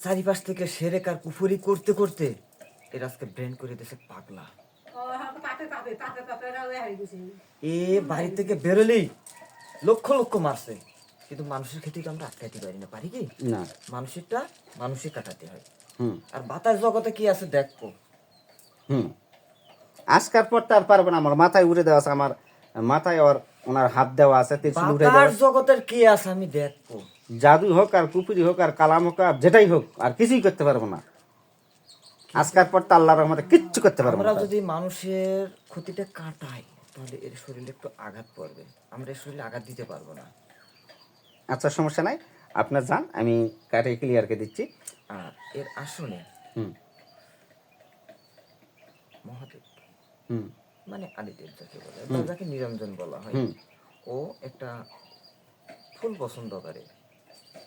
চারিপাশ থেকে সেরেক আর কুফুরি করতে করতে এর আজকে ব্রেন করে দিয়েছে পাগলা। এ বাড়ি থেকে বেরোলেই লক্ষ লক্ষ মারছে। কিন্তু মানুষের ক্ষেত্রে আমরা আটকাইতে পারি না? পারি কি? না। মানুষেরটা মানুষই কাটাতে হয়। হুম। আর বাতাস জগতে কি আছে দেখো হুম। আজকার পর তার পারবে না আমার মাথায় উড়ে দেওয়া আছে আমার মাথায় ওর ওনার হাত দেওয়া আছে ত্রিশূল উড়ে দেওয়া জগতের কি আছে আমি দেখব জাদু হোক আর কুপুরি হোক আর কালাম হোক আর যেটাই হোক আর কিছুই করতে পারব না। আজকার পর তো আল্লাহর রহমতে কিচ্ছু করতে পারব আমরা যদি মানুষের ক্ষতিটা কাটাই তাহলে এর শরীরে একটু আঘাত পড়বে। আমরা এর শরীরে আঘাত দিতে পারব না। আচ্ছা সমস্যা নাই। আপনার যান আমি কাটে ক্লিয়ারকে দিচ্ছি। আর এর আসনে হুম। মহাদেব। হুম। মানে আদিদেব যাকে বলে যাকে নিরঞ্জন বলা হয়। ও একটা ফুল পছন্দ করে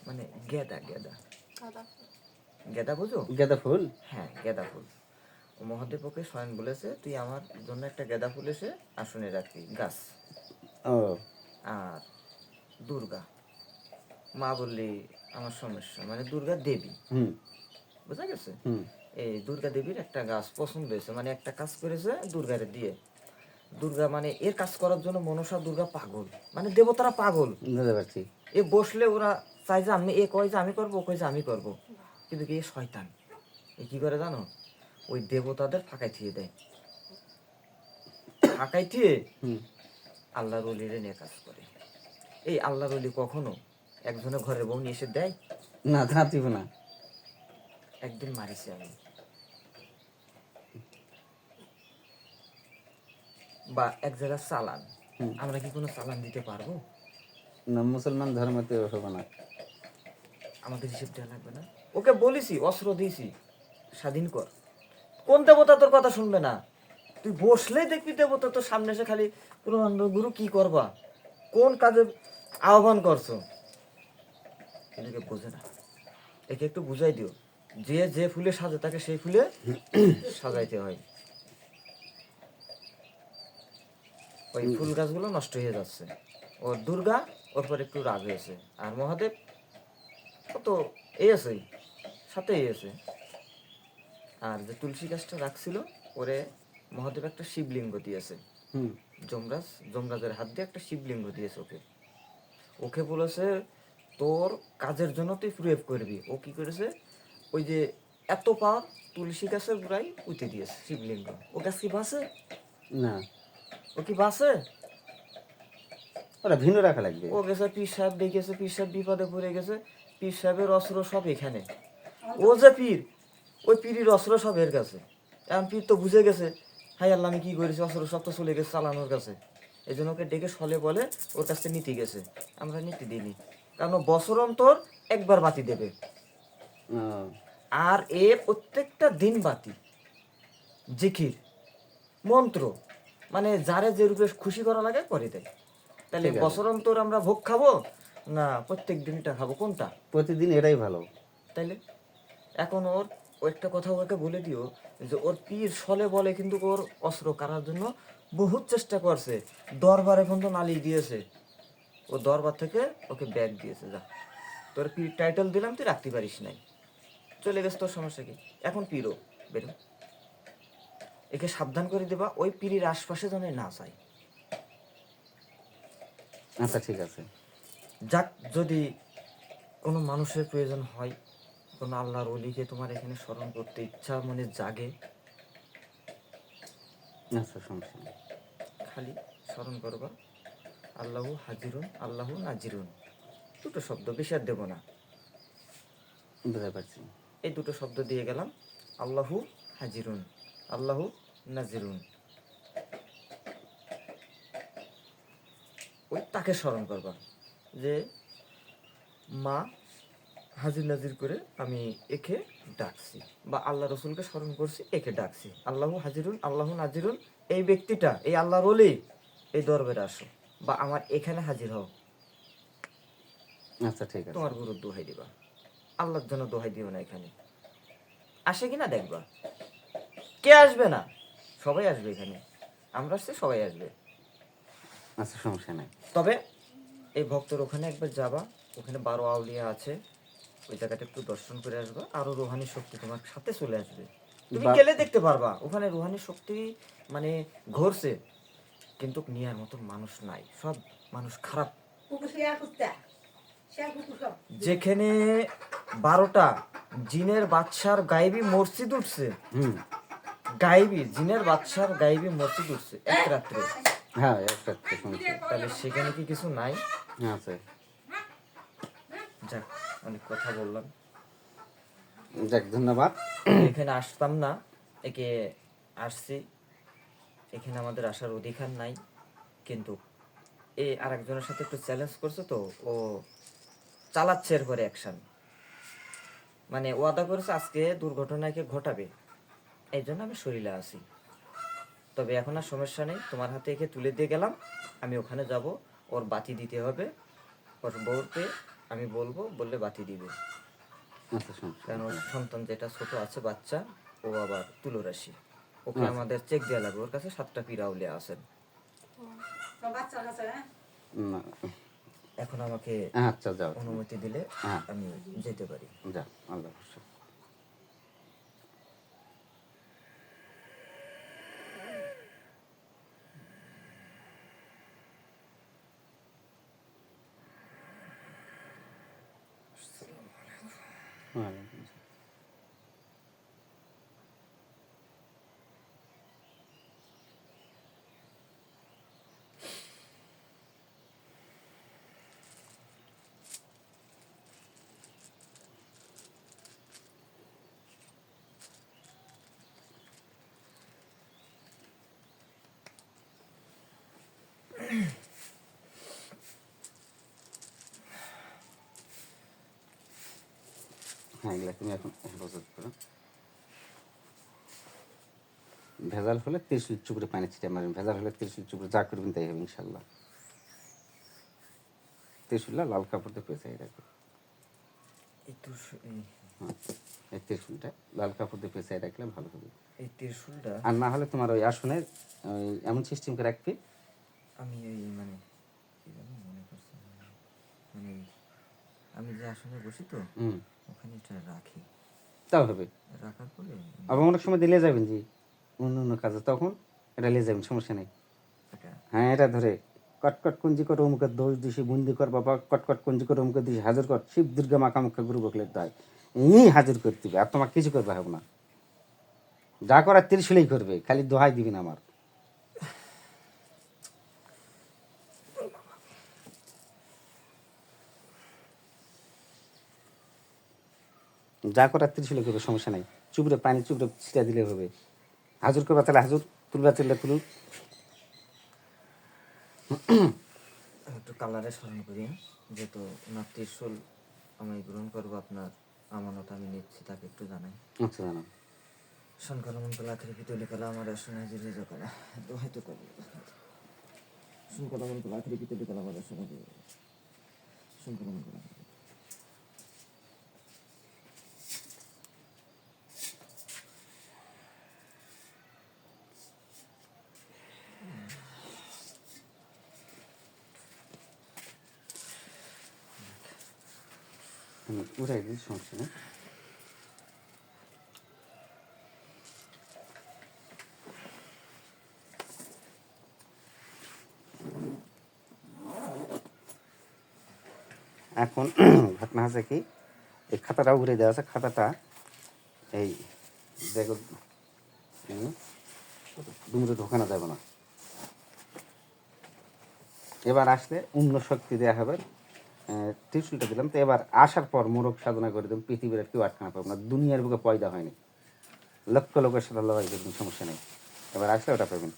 মানে গেদা গেদা। গেদা বুঝো গেঁদা ফুল হ্যাঁ গেদা ফুল। ও মহাদেব ওকে স্বয়ং বলেছে তুই আমার জন্য একটা গেদা ফুল এসে আসনে রাখবি গাছ। ও। আর দুর্গা মা বললি আমার সমস্যা। মানে দুর্গা দেবী। হুম। বুঝা গেছে? হুম। এই দুর্গা দেবীর একটা গাছ পছন্দ হয়েছে মানে একটা কাজ করেছে দুর্গারে দিয়ে। দুর্গা মানে এর কাজ করার জন্য মনসা দুর্গা পাগল মানে দেবতারা পাগল। বুঝতে পারছি। এ বসলে ওরা চাই যে আমি এ কয় যে আমি করব ও কয় যে আমি করব। কিন্তু কি? শয়তান। এ কি করে জানো? ওই দেবতাদের ফাঁকাই থিয়ে দেয়। ফাঁকাই থিয়ে আল্লাহ রলিরে নিয়ে কাজ করে। এই আল্লাহ রলি কখনো একজনের ঘরের বউ নিয়ে এসে দেয়? না তা দিব না। একদিন মারিছি আমি। বা এক জায়গায় চালান। আমরা কি কোনো চালান দিতে পারব? না, মুসলমান ধর্মতে হবে না আমাদের হিসেব দেওয়া লাগবে না। ওকে বলেছি অস্ত্র দিয়েছি। স্বাধীন কর। কোন দেবতা তোর কথা শুনবে না? তুই বসলেই দেখবি দেবতা তোর সামনে এসে খালি পুরোনন্দ গুরু, কি করবা? কোন কাজে আহ্বান করছ? এটাকে বোঝে না। একে একটু বুঝাই দিও। যে যে ফুলে সাজে, তাকে সেই ফুলে সাজাইতে হয়। ওই ফুল গাছগুলো নষ্ট হয়ে যাচ্ছে। ও দুর্গা ওর পর একটু রাগ হয়েছে। আর মহাদেব ও তো এই আছে সাথে এই আছে। আর যে তুলসী গাছটা রাখছিল ওরে মহাদেব একটা শিবলিঙ্গ দিয়েছে। যমরাজ যমরাজের হাত দিয়ে একটা শিবলিঙ্গ দিয়েছে ওকে। ওকে বলেছে তোর কাজের জন্য তুই প্রয়োগ করবি। ও কি করেছে? ওই যে এত পাওয়ার তুলসী গাছের গোড়াই উঠে দিয়েছে শিবলিঙ্গ। ও গাছ কি বাসে না। ও কি বাসে ওরা ভিন্ন রাখা লাগবে। ও গেছে পীর সাহেব ডেকেছে পীর সাহেব বিপদে পড়ে গেছে। পীর সাহেবের অস্ত্র সব এখানে। ও যে পীর ওই পীরের অস্ত্র সব এর কাছে। এখন পীর তো বুঝে গেছে হাই আল্লাহ আমি কি করেছি? অস্ত্র সব তো চলে গেছে চালানোর কাছে। এই জন্য ওকে ডেকে সলে বলে ওর কাছে নীতি গেছে। আমরা নীতি দিইনি। কারণ বছর অন্তর একবার বাতি দেবে। আর এ প্রত্যেকটা দিন বাতি। জিকির মন্ত্র। মানে যারে যে রূপে খুশি করা লাগে করে দেয়। তাহলে ঠিক আছে। বছর অন্তর আমরা ভোগ খাব? না প্রত্যেক দিনটা খাব। কোনটা? প্রতিদিন এটাই ভালো। তাইলে এখন ওর ও একটা কথা ওকে বলে দিও যে ওর পীর সলে বলে কিন্তু ওর অস্ত্র কারার জন্য বহুত চেষ্টা করছে। দরবারে পর্যন্ত নালিশ দিয়েছে। ও দরবার থেকে ওকে ব্যাগ দিয়েছে যা। তোর পীর টাইটেল দিলাম তুই রাখতে পারিস নাই। চলে গেছে তোর সমস্যা কি? এখন পীরও বেরো। একে সাবধান করে দেবা ওই পীরের আশপাশে যেন না যায়। আচ্ছা ঠিক আছে। যাক যদি কোনো মানুষের প্রয়োজন হয় কোনো আল্লাহর অলিকে তোমার এখানে স্মরণ করতে ইচ্ছা মনে জাগে আচ্ছা সমস্যা নেই। খালি স্মরণ করবা আল্লাহু হাজিরুন আল্লাহু নাজিরুন। দুটো শব্দ বেশি আর দেবো না। বুঝতে পারছি। এই দুটো শব্দ দিয়ে গেলাম আল্লাহু হাজিরুন আল্লাহু নাজিরুন। ওই তাকে স্মরণ করবা যে মা হাজির নাজির করে আমি একে ডাকছি বা আল্লাহ রসুলকে স্মরণ করছি একে ডাকছি। আল্লাহু হাজিরুন আল্লাহু নাজিরুন এই ব্যক্তিটা এই আল্লাহর অলি এই দরবারে আসো বা আমার এখানে হাজির হও। আচ্ছা ঠিক আছে। তোমার গুরুর দোহাই দিবা। আল্লাহর জন্য দোহাই দিও না এখানে। আসে কিনা দেখবা? কে আসবে না? সবাই আসবে এখানে। আমরা আসছি সবাই আসবে। আচ্ছা সমস্যা নেই। তবে এই ভক্তর ওখানে একবার যাবা ওখানে বারো আউলিয়া আছে ওই জায়গাটা একটু দর্শন করে আসবা আরও রোহানি শক্তি তোমার সাথে চলে আসবে। তুমি গেলে দেখতে পারবা ওখানে রোহানি শক্তি মানে ঘরছে কিন্তু নেওয়ার মতন মানুষ নাই সব মানুষ খারাপ। যেখানে বারোটা জিনের বাচ্চার গাইবি মসজিদ উঠছে হুম। গাইবি জিনের বাচ্চার গাইবি মসজিদ উঠছে এক রাত্রে। হ্যাঁ একটা একটা শুনছি তাহলে সেখানে কি কিছু নাই? হ্যাঁ আছে। যাক অনেক কথা বললাম। যাক ধন্যবাদ। এখানে আসতাম না একে আসছি। এখানে আমাদের আসার অধিকার নাই কিন্তু এ আরেকজনের সাথে একটু চ্যালেঞ্জ করছে তো ও চালাচ্ছে এরপরে অ্যাকশন মানে ওয়াদা করেছে আজকে দুর্ঘটনাকে ঘটাবে এই জন্য আমি শরীরে আছি। তবে এখন আর সমস্যা নেই। তোমার হাতে একে তুলে দিয়ে গেলাম। আমি ওখানে যাব। ওর বাতি দিতে হবে। ওর বউকে আমি বলব বললে বাতি দিবে। আচ্ছা কারণ ওর সন্তান যেটা ছোট আছে বাচ্চা ও আবার তুলো রাশি ওকে আমাদের চেক দেওয়া লাগবে। ওর কাছে সাতটা পিরাউলে আছেন। হ্যাঁ? না, এখন আমাকে আচ্ছা যাও। অনুমতি দিলে হ্যাঁ। আমি যেতে পারি। যা আল্লাহ Voilà. হ্যাঁ এগুলা তুমি এখন হেফাজত করো। ভেজাল হলে তিরশুল চুপড়ে পানি ছিটে মারবেন ভেজাল হলে তিরশুল চুপড়ে যা করবেন তাই হবে ইনশাল্লাহ তিরশুলটা লাল কাপড় দিয়ে পেঁচাই রাখবে এই এই- হ্যাঁ লাল কাপড় দিয়ে পেঁচাই রাখলে ভালো হবে। এই ত্রিশূলটা আর না হলে তোমার ওই আসনের এমন সিস্টেম করে রাখবে। আমি ওই মানে কি জানি মনে করছি মানে আমি যে আসনে বসি তো হুম। রাখি। তাও হবে? রাখার পরে আবার অনেক সময় দিলে যাবেন জি অন্য অন্য কাজে তখন এটা নিয়ে যাবেন সমস্যা নেই। হ্যাঁ এটা ধরে কটকট কুঞ্জি কর অমুকের দোষ দিছি বুন্দি কর বাবা কটকট কুঞ্জি কর অমুকের দিছি হাজির কর শিব দুর্গা মাকা মুখা গুরু বকলে দায়। এই হাজির করতে হবে আর তোমার কিছু করবে হবে না। যা করার ত্রিশুলেই করবে খালি দোহাই দিবি না আমার। যা করার ত্রিশুলে করবে সমস্যা নাই। চুপড়ে পানি চুপড়ে ছিটা দিলে হবে। হাজুর করবা তাহলে হাজুর তুলবা তুললে তুলুন একটু কালারে স্মরণ করি হ্যাঁ? যেহেতু ওনার ত্রিশূল আমি গ্রহণ করব আপনার আমানত আমি নিচ্ছি তাকে একটু জানাই। আচ্ছা জানাম শঙ্কর মন্ত্রলা থেকে তৈরি করা আমার আসনে হাজির রেজা করা দোহাই তো করি শঙ্কর মন্ত্রলা থেকে তৈরি করা আমার আসনে হাজির শঙ্কর মন্ত্রলা উড়াই সমস্যা নেই? এখন ঘটনা আছে কি? এই খাতাটা উড়ে দেওয়া আছে। খাতাটা এই দেখো ডুমরে ঢোকানো যাবে না। এবার আসলে অন্য শক্তি দেওয়া হবে। টিউশনটা দিলাম। তো এবার আসার পর মোরগ সাধনা করে দিলাম পৃথিবীর আর কেউ আটকানা পাবো না। দুনিয়ার বুকে পয়দা হয়নি। লক্ষ লোকের সাথে লড়াই করবেন সমস্যা নেই। এবার আসলে ওটা পাবেন।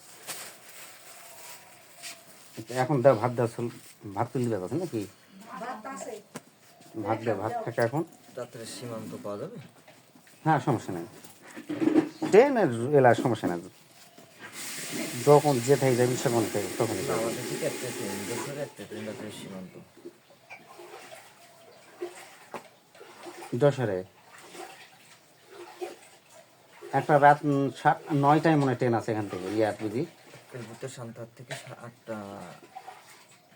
এখন দেওয়া ভাত দেওয়া চল ভাত তুলি দেওয়া আছে নাকি? ভাত দেওয়া ভাত থাকে এখন। রাত্রে সীমান্ত পাওয়া যাবে? হ্যাঁ সমস্যা নেই। ট্রেনের এলার সমস্যা নেই। যখন যেটাই যাবি সেখান থেকে তখন না, একটা ট্রেন একটা ট্রেন সীমান্ত। যশোরে একটা রাত সাত নয়টায় মনে ট্রেন আছে এখান থেকে ইয়ার বুঝি। এর ভিতরে থেকে আটটা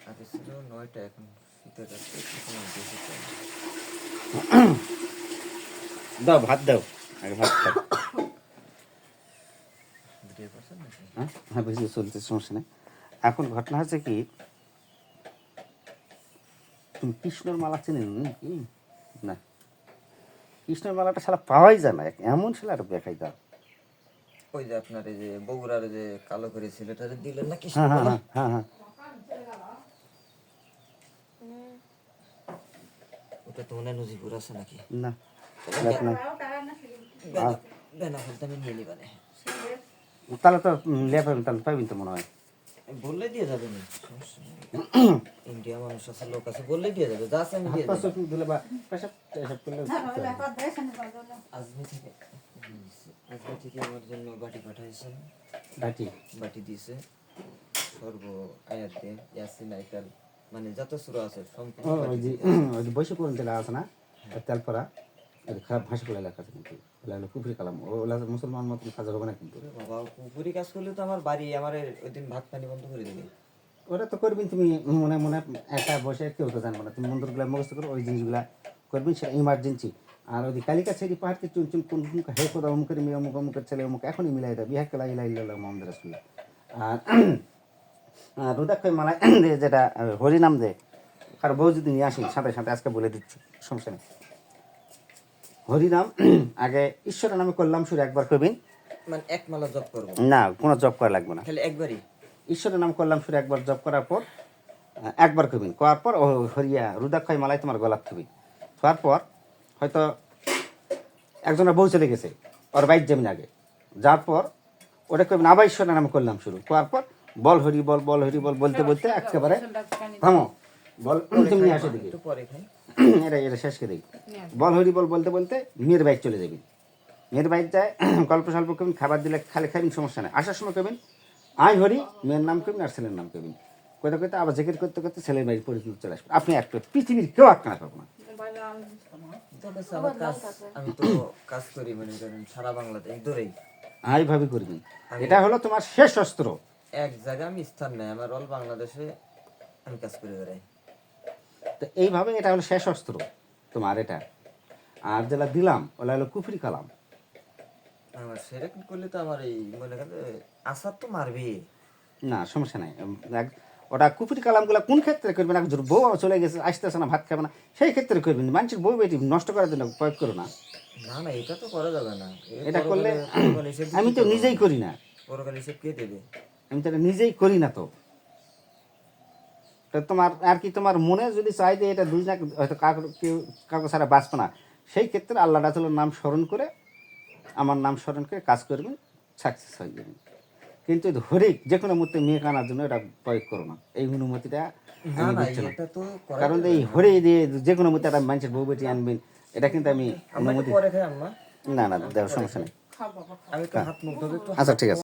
আগে ছিল নয়টা এখন শীতের। দাও ভাত দাও আগে ভাত খাও। হ্যাঁ? হ্যাঁ বুঝি চলতে সমস্যা নেই। এখন ঘটনা হচ্ছে কি তুমি কৃষ্ণর মালা চেনে নাকি? কৃষ্ণর মালাটা সারা পাওয়াই যায় না। এমন ছিল আর দেখাই দাও। ওই যে আপনার এই যে বগুড়ার যে কালো করে ছেলেটারে দিলেন না কৃষ্ণ হ্যাঁ হ্যাঁ হ্যাঁ হ্যাঁ হ্যাঁ। ওটা তো মনে নজিপুর আছে নাকি? না ফেলতে আমি নিয়ে নিবানে। তাহলে তো লেয়া পাবেন তাহলে পাবেন তো মনে হয়। বললে দিয়ে যাবে না সমস্যা নেই। ইন্ডিয়া মানুষ আছে লোক আছে বললে দিয়ে যাবে যা আছে আমি দিয়ে দেবো। দিলে বা পেশাব টেশাব করলে আজমি থেকে আজমি থেকে আমার জন্য বাটি পাঠাইছেন ডাটি বাটি দিয়েছে সর্ব আয়াত দিয়ে ইয়াসিন আইকাল মানে যত সুরা আছে সম্পূর্ণ বৈশ্য করুন তেলা আছে না ওই তেলপরা ওই যে খারাপ ভাষা বলে লেখা আছে কিন্তু হলো কুফরি কালাম। ওগুলা মুসলমান মতন কাজ হবে না কিন্তু। বাবা পুকুরি কাজ করলে তো আমার বাড়ি আমার ওই দিন ভাত পানি বন্ধ করে দেবে। ওটা তো করবেন তুমি মনে মনে একা বসে কেউ তো জানব না। তুমি মন্দিরগুলো মুখস্থ করো ওই জিনিসগুলা করবেন সেটা ইমার্জেন্সি আর ওই কালিকা ছেড়ি পাহাড়কে চুন চুন কোন হে খোদা অমুকের মেয়ে অমুক অমুকের ছেলে অমুক এখনই মিলাই দেয় বিহাকে লাই লাই লাই মোহাম্মদ রাসুল্লাহ আর রুদাক্ষয় মালায় দে যেটা হরিনাম দে কারও বউ যদি নিয়ে আসেন সাথে সাথে আজকে বলে দিচ্ছি সমস্যা নেই। হরিনাম আগে ঈশ্বরের নামে করলাম শুরু একবার করবেন মানে এক মালা জব করব। না কোনো জব করা লাগবে না। খালি একবারই? ঈশ্বরের নাম করলাম শুরু একবার জপ করার পর একবার কবিন করার পর ও হরিয়া রুদাক্ষয় মালাই তোমার গলাপ থুবি। হওয়ার পর, হয়তো একজনের বউ চলে গেছে, ওর বাইক যাবেন আগে। যার পর, ওটা কবিন আবার ঈশ্বরের নাম করলাম শুরু। করার পর, বল হরি, বল বল হরি, বল বলতে বলতে একেবারে থামো। বল তুমি নিয়ে আসো খাই এটা এটা শেষ করে দিই। বল হরি, বল বলতে বলতে মেয়ের বাইক চলে যাবি। মেয়ের বাইক যায়, গল্প স্বল্প করবেন খাবার দিলে খালি খাবেন সমস্যা নেই। আসার সময় করবেন আই হরি মেয়ের নাম করবেন আর ছেলের নাম করবেন কইতে কইতে আবার জেকেট করতে করতে ছেলের বাড়ি পরিচিত চলে আসবে। আপনি একটা পৃথিবীর কেউ আটকানা পাবো না। আমি তো কাজ করি মনে করেন সারা বাংলাদেশ ধরেই। এইভাবে করবেন এটা হলো তোমার শেষ অস্ত্র। এক জায়গায় আমি স্থান নাই আমার অল বাংলাদেশে আমি কাজ করে বেড়াই। তো এইভাবে এটা হলো শেষ অস্ত্র তোমার এটা। আর যেটা দিলাম ওলা হলো কুফরি কালাম। আমার সেরকম করলে তো আমার এই মনে করেন আসার তো মারবে। না সমস্যা নাই। ওটা কুফরি কালামগুলো কোন ক্ষেত্রে করবেন? জোর বউ চলে গেছে আসতেছে না ভাত খাবে না সেই ক্ষেত্রে করবেন। মানুষের বউ বেটি নষ্ট করার জন্য প্রয়োগ করো না। না না এটা তো করা যাবে না। এটা করলে আমি তো নিজেই করি না। পরকালে হিসেব কে দেবে? আমি তো এটা নিজেই করি না তো। তোমার আর কি তোমার মনে যদি চাই যে এটা দুই না হয়তো কাউকে কেউ কাউকে ছাড়া বাঁচবে না সেই ক্ষেত্রে আল্লাহ রাসুলের নাম স্মরণ করে আমার নাম স্মরণ করে কাজ করবেন সাকসেস হয়ে যাবেন। কিন্তু হরিক যে কোনো মুহূর্তে মেয়ে কানার জন্য এটা প্রয়োগ করো না। এই অনুমতিটা আমি দিচ্ছি না। তো কারণ এই। হরে দিয়ে যে কোনো মুহূর্তে একটা মানুষের বউ বেটি আনবেন এটা কিন্তু আমি অনুমতি না না দেওয়ার সমস্যা নেই। আমি তো হাত মুখ ধোবো একটু আচ্ছা ঠিক আছে।